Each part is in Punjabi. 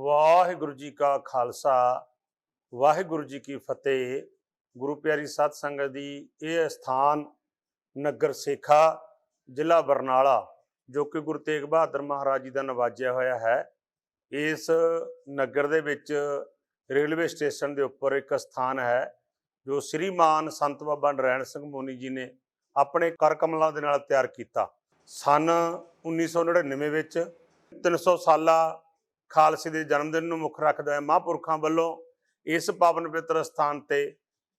ਵਾਹਿਗੁਰੂ ਜੀ ਕਾ ਖਾਲਸਾ, ਵਾਹਿਗੁਰੂ ਜੀ ਕੀ ਫਤਿਹ। ਗੁਰੂ ਪਿਆਰੀ ਸਾਧ ਸੰਗਤ ਦੀ ਇਹ ਸਥਾਨ ਨਗਰ ਸੇਖਾ, ਜ਼ਿਲ੍ਹਾ ਬਰਨਾਲਾ, ਜੋ ਕਿ ਗੁਰੂ ਤੇਗ ਬਹਾਦਰ ਮਹਾਰਾਜ ਜੀ ਦਾ ਨਵਾਜਿਆ ਹੋਇਆ ਹੈ। ਇਸ ਨਗਰ ਦੇ ਵਿੱਚ ਰੇਲਵੇ ਸਟੇਸ਼ਨ ਦੇ ਉੱਪਰ ਇੱਕ ਸਥਾਨ ਹੈ, ਜੋ ਸ੍ਰੀਮਾਨ ਸੰਤ ਬਾਬਾ ਨਰੈਣ ਸਿੰਘ ਮੋਨੀ ਜੀ ਨੇ ਆਪਣੇ ਕਰ ਕਮਲਾਂ ਦੇ ਨਾਲ ਤਿਆਰ ਕੀਤਾ। ਸਨ 1999 ਵਿੱਚ 300 ਸਾਲਾ ਖਾਲਸੇ ਦੇ ਜਨਮ ਦਿਨ ਨੂੰ ਮੁੱਖ ਰੱਖਦਾ ਹੈ ਮਹਾਂਪੁਰਖਾਂ ਵੱਲੋਂ ਇਸ ਪਾਵਨ ਪਵਿੱਤਰ ਸਥਾਨ ਤੇ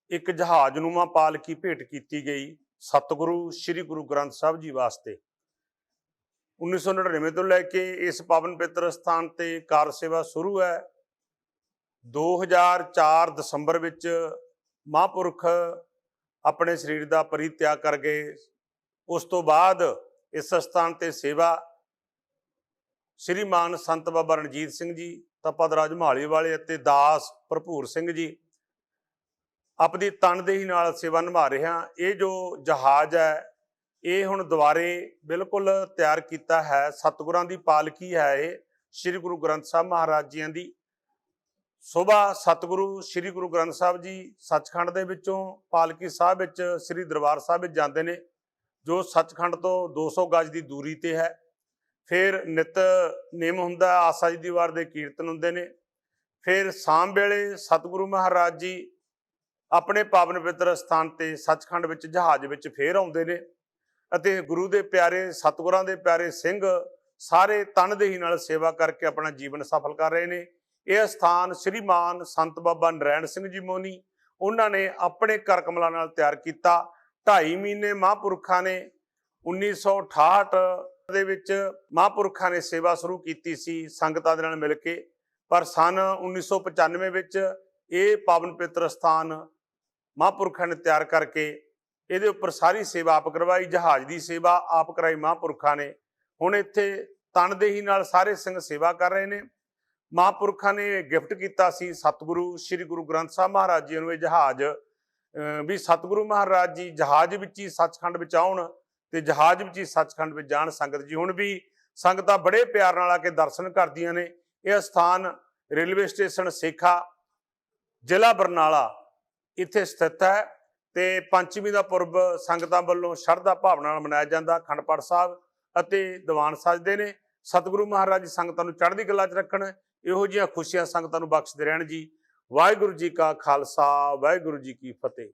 ਇੱਕ ਜਹਾਜ਼ ਜਹਾਜ਼ਨੁਮਾ ਪਾਲਕੀ ਭੇਟ ਕੀਤੀ ਗਈ ਸਤਿਗੁਰੂ, ਸ੍ਰੀ ਗੁਰੂ ਗ੍ਰੰਥ ਸਾਹਿਬ ਜੀ ਵਾਸਤੇ। 1999 ਤੋਂ ਲੈ ਕੇ ਇਸ ਪਾਵਨ ਪਵਿੱਤਰ ਸਥਾਨ ਤੇ ਕਾਰ ਸੇਵਾ ਸ਼ੁਰੂ ਹੈ। 2004 ਦਸੰਬਰ ਵਿੱਚ ਮਹਾਂਪੁਰਖ ਆਪਣੇ ਸਰੀਰ ਦਾ ਪਰਿਤਿਆਗ ਕਰ ਗਏ। ਉਸ ਤੋਂ ਬਾਅਦ ਇਸ ਸਥਾਨ ਤੇ ਸੇਵਾ ਸ੍ਰੀਮਾਨ ਸੰਤ ਬਾਬਾ ਰਣਜੀਤ ਸਿੰਘ ਜੀ ਤਪਾਦਰਾਜ ਮਹਾਲੀ ਵਾਲੇ ਅਤੇ ਦਾਸ ਭਰਪੂਰ ਸਿੰਘ ਜੀ। ਆਪਣੀ ਤਨਦੇਹੀ ਨਾਲ ਸੇਵਾ ਨਿਭਾ ਰਹੇ ਹਾਂ। ਇਹ ਜੋ ਜਹਾਜ਼ ਹੈ, ਇਹ ਹੁਣ ਦੁਬਾਰੇ ਬਿਲਕੁਲ ਤਿਆਰ ਕੀਤਾ ਹੈ। ਸਤਿਗੁਰਾਂ ਦੀ ਪਾਲਕੀ ਹੈ ਇਹ, ਸ੍ਰੀ ਗੁਰੂ ਗ੍ਰੰਥ ਸਾਹਿਬ ਮਹਾਰਾਜ ਜੀਆਂ ਦੀ। ਸਵੇਰ ਸਤਿਗੁਰੂ ਸ੍ਰੀ ਗੁਰੂ ਗ੍ਰੰਥ ਸਾਹਿਬ ਜੀ ਸੱਚਖੰਡ ਦੇ ਵਿੱਚੋਂ ਪਾਲਕੀ ਸਾਹਿਬ ਵਿੱਚ, ਸ੍ਰੀ ਦਰਬਾਰ ਸਾਹਿਬ ਵਿੱਚ ਜਾਂਦੇ ਨੇ, ਜੋ ਸੱਚਖੰਡ ਤੋਂ 200 ਗਜ ਦੀ ਦੂਰੀ ਤੇ ਹੈ। ਫਿਰ ਨਿਤ ਨਿਮ ਹੁੰਦਾ ਆਸਾ ਜੀ ਦੀ ਵਾਰ ਦੇ ਕੀਰਤਨ ਹੁੰਦੇ ਨੇ। ਫਿਰ ਸ਼ਾਮ ਵੇਲੇ ਸਤਿਗੁਰੂ ਮਹਾਰਾਜ ਜੀ ਆਪਣੇ ਪਾਵਨ ਪਵਿੱਤਰ ਸਥਾਨ ਤੇ ਸੱਚਖੰਡ ਵਿੱਚ ਜਹਾਜ਼ ਵਿੱਚ ਫੇਰ ਆਉਂਦੇ ਨੇ ਅਤੇ ਗੁਰੂ ਦੇ ਪਿਆਰੇ, ਸਤਿਗੁਰਾਂ ਦੇ ਪਿਆਰੇ ਸਿੰਘ ਸਾਰੇ ਤਨਦੇਹੀ ਨਾਲ ਸੇਵਾ ਕਰਕੇ ਆਪਣਾ ਜੀਵਨ ਸਫਲ ਕਰ ਰਹੇ ਨੇ। ਇਹ ਸਥਾਨ ਸ੍ਰੀਮਾਨ ਸੰਤ ਬਾਬਾ ਨਰੈਣ ਸਿੰਘ ਜੀ ਮੋਨੀ ਉਹਨਾਂ ਨੇ ਆਪਣੇ ਕਰ ਕਮਲਾਂ ਨਾਲ ਤਿਆਰ ਕੀਤਾ। 2.5 ਮਹੀਨੇ ਮਹਾਂਪੁਰਖਾਂ ਨੇ 1968 ਦੇ ਵਿੱਚ ਮਹਾਂਪੁਰਖਾਂ ਨੇ ਸੇਵਾ ਸ਼ੁਰੂ ਕੀਤੀ ਸੀ ਸੰਗਤਾਂ ਦੇ ਨਾਲ ਮਿਲ ਕੇ, ਪਰ ਸਨ 1995 ਵਿੱਚ ਇਹ ਪਾਵਨ ਪਿੱਤਰ ਸਥਾਨ ਮਹਾਂਪੁਰਖਾਂ ਨੇ ਤਿਆਰ ਕਰਕੇ ਇਹਦੇ ਉੱਪਰ ਸਾਰੀ ਸੇਵਾ ਆਪ ਕਰਵਾਈ, ਜਹਾਜ਼ ਦੀ ਸੇਵਾ ਆਪ ਕਰਾਈ ਮਹਾਂਪੁਰਖਾਂ ਨੇ। ਹੁਣ ਇੱਥੇ ਤਨਦੇਹੀ ਨਾਲ ਸਾਰੇ ਸਿੰਘ ਸੇਵਾ ਕਰ ਰਹੇ ਨੇ। ਮਹਾਂਪੁਰਖਾਂ ਨੇ ਗਿਫਟ ਕੀਤਾ ਸੀ ਸਤਿਗੁਰੂ, ਸ੍ਰੀ ਗੁਰੂ ਗ੍ਰੰਥ ਸਾਹਿਬ ਮਹਾਰਾਜ ਜੀ ਨੂੰ ਇਹ ਜਹਾਜ਼ ਵੀ ਸਤਿਗੁਰੂ ਮਹਾਰਾਜ ਜੀ ਜਹਾਜ਼ ਵਿੱਚ ਹੀ ਸੱਚਖੰਡ ਵਿੱਚ ਆਉਣ ਤੇ ਜਹਾਜ਼ ਵਿੱਚ ਹੀ ਸੱਚਖੰਡ ਵਿੱਚ ਜਾਣ ਸੰਗਤ ਜੀ। ਹੁਣ ਵੀ ਸੰਗਤਾਂ ਬੜੇ ਪਿਆਰ ਨਾਲ ਆ ਕੇ ਦਰਸ਼ਨ ਕਰਦੀਆਂ ਨੇ। ਇਹ ਸਥਾਨ ਰੇਲਵੇ ਸਟੇਸ਼ਨ ਸੇਖਾ, ਜ਼ਿਲ੍ਹਾ ਬਰਨਾਲਾ ਇੱਥੇ ਸਥਿਤ ਹੈ ਤੇ ਪੰਚਮੀ ਦਾ ਪੁਰਬ ਸੰਗਤਾਂ ਵੱਲੋਂ ਸ਼ਰਧਾ ਭਾਵਨਾ ਨਾਲ ਮਨਾਇਆ ਜਾਂਦਾ। ਅਖੰਡ ਪਾਠ ਸਾਹਿਬ ਅਤੇ ਦੀਵਾਨ ਸਜਦੇ ਨੇ। ਸਤਿਗੁਰੂ ਮਹਾਰਾਜ ਸੰਗਤਾਂ ਨੂੰ ਚੜ੍ਹਦੀ ਕਲਾ 'ਚ ਰੱਖਣ, ਇਹੋ ਜਿਹੀਆਂ ਖੁਸ਼ੀਆਂ ਸੰਗਤਾਂ ਨੂੰ ਬਖਸ਼ਦੇ ਰਹਿਣ ਜੀ। ਵਾਹਿਗੁਰੂ ਜੀ ਕਾ ਖਾਲਸਾ, ਵਾਹਿਗੁਰੂ ਜੀ ਕੀ ਫਤਿਹ।